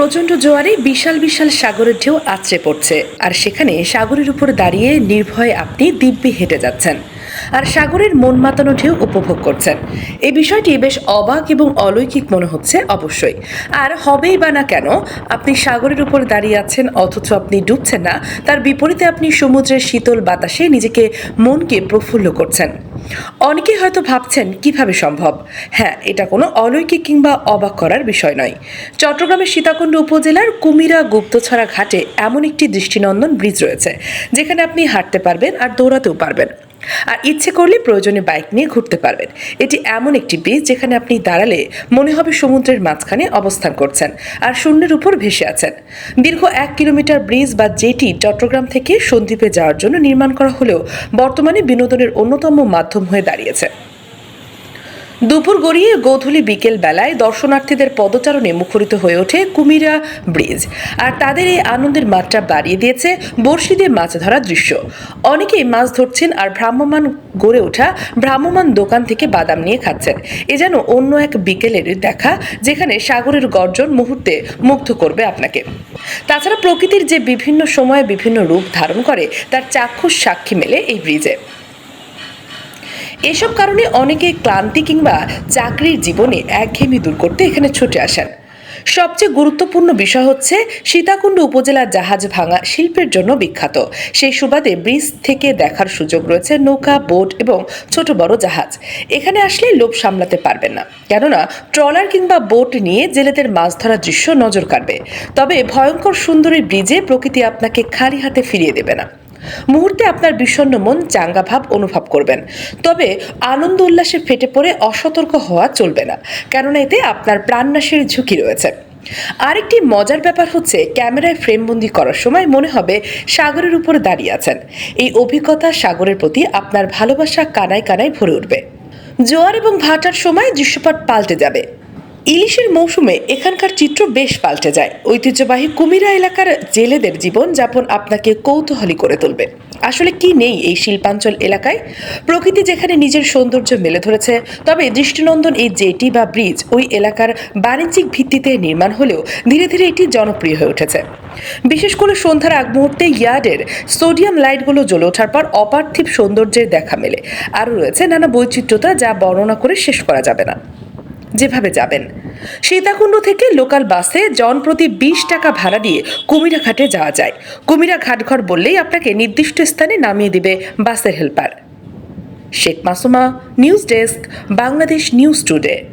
প্রচণ্ড জোয়ারে বিশাল বিশাল সাগরের ঢেউ আছড়ে পড়ছে। আর সেখানে সাগরের উপর দাঁড়িয়ে নির্ভয়ে আপনি দিব্যি হেঁটে যাচ্ছেন। আর সাগরের মন মাতানো ঢেউ উপভোগ করছেন। এই বিষয়টি বেশ অবাক এবং অলৌকিক মনে হচ্ছে অবশ্যই। আর হবেই বা না কেন, আপনি সাগরের উপর দাঁড়িয়ে আছেন, অথচ আপনি ডুবছেন না, তার বিপরীতে আপনি সমুদ্রের শীতল বাতাসে নিজেকে, মনকে প্রফুল্ল করছেন। অনেকে হয়তো ভাবছেন, কীভাবে সম্ভব? হ্যাঁ এটা কোনো অলৌকিক কিংবা অবাক করার বিষয় নয়। চট্টগ্রামের সীতাকুণ্ড উপজেলার কুমিরা গুপ্তছড়া ঘাটে এমন একটি দৃষ্টিনন্দন ব্রিজ রয়েছে, যেখানে আপনি হাঁটতে পারবেন আর দৌড়াতেও পারবেন। আর ইচ্ছে করলে প্রয়োজনে বাইক নিয়ে ঘুরতে পারবেন। এটি এমন একটি ব্রিজ যেখানে আপনি দাঁড়ালে মনে হবে সমুদ্রের মাঝখানে অবস্থান করছেন আর শূন্যের উপর ভেসে আছেন। দীর্ঘ এক কিলোমিটার ব্রিজ বা জেটি চট্টগ্রাম থেকে সন্দ্বীপে যাওয়ার জন্য নির্মাণ করা হলেও বর্তমানে বিনোদনের অন্যতম মাধ্যম হয়ে দাঁড়িয়েছে। দুপুর গড়িয়ে গোধূলি বিকেল বেলায় দর্শনার্থীদের পদচারণে মুখরিত হয়ে ওঠে কুমিরা ব্রিজ। আর তাদের এই আনন্দের মাত্রা বাড়িয়ে দিয়েছে বড়শি দিয়ে মাছ ধরার দৃশ্য। অনেকেই মাছ ধরছেন আর ভ্রাম্যমান গড়ে ওঠা ভ্রাম্যমান দোকান থেকে বাদাম নিয়ে খাচ্ছেন। এ যেন অন্য এক বিকেলের দেখা, যেখানে সাগরের গর্জন মুহূর্তে মুগ্ধ করবে আপনাকে। তাছাড়া প্রকৃতির যে বিভিন্ন সময়ে বিভিন্ন রূপ ধারণ করে, তার চাক্ষুষ সাক্ষী মেলে এই ব্রিজে। এসব কারণে অনেকে ক্লান্তি কিংবা চাকরির জীবনে একঘেয়েমি দূর করতে এখানে ছুটে আসেন। সবচেয়ে গুরুত্বপূর্ণ বিষয় হচ্ছে সীতাকুণ্ড উপজেলার জাহাজ ভাঙা শিল্পের জন্য বিখ্যাত। সেই সুবাদে ব্রিজ থেকে দেখার সুযোগ রয়েছে নৌকা, বোট এবং ছোট বড় জাহাজ। এখানে আসলে লোভ সামলাতে পারবেন না। কেননা ট্রলার কিংবা বোট নিয়ে জেলেদের মাছ ধরার দৃশ্য নজর কাড়বে। তবে ভয়ঙ্কর সুন্দরী ব্রিজে প্রকৃতি আপনাকে খালি হাতে ফিরিয়ে দেবে না। মুহূর্তে আপনার বিষণ্ণ মন চাঙ্গা ভাব অনুভব করবেন। তবে আনন্দ উল্লাসে ফেটে পড়ে অসতর্ক হওয়া চলবে না, কেননা এতে আপনার প্রাণনাশের ঝুঁকি রয়েছে। আরেকটি মজার ব্যাপার হচ্ছে, ক্যামেরায় ফ্রেমবন্দি করার সময় মনে হবে সাগরের উপর দাঁড়িয়ে আছেন। এই অভিজ্ঞতা সাগরের প্রতি আপনার ভালোবাসা কানায় কানায় ভরে উঠবে। জোয়ার এবং ভাটার সময় দৃশ্যপট পাল্টে যাবে। ইলিশের মৌসুমে এখানকার চিত্র বেশ পাল্টে যায়। ঐতিহ্যবাহী কুমিরা এলাকার জেলেদের জীবন যাপন আপনাকে কৌতূহলী করে তুলবে। আসলে কি নেই এই শিল্পাঞ্চল এলাকায়? প্রকৃতি যেখানে নিজের সৌন্দর্য মেলে ধরেছে, তবে দৃষ্টিনন্দন এই জেটি বা ব্রিজ ওই এলাকার বাণিজ্যিক ভিত্তিতে নির্মাণ হলেও ধীরে ধীরে এটি জনপ্রিয় হয়ে উঠেছে। বিশেষ করে সন্ধ্যার আগ মুহূর্তে ইয়ার্ডের সোডিয়াম লাইটগুলো জ্বলে ওঠার পর অপার্থিব সৌন্দর্যের দেখা মেলে। আরও রয়েছে নানা বৈচিত্র্যতা যা বর্ণনা করে শেষ করা যাবে না। যেভাবে যাবেন। সীতাকুণ্ড থেকে লোকাল বাসে জনপ্রতি বিশ টাকা ভাড়া দিয়ে কুমিরা ঘাটে যাওয়া যায়। কুমিরা ঘাটঘর বললেই আপনাকে নির্দিষ্ট স্থানে নামিয়ে দিবে বাসের helper. Sheikh Masuma, news desk, Bangladesh news today.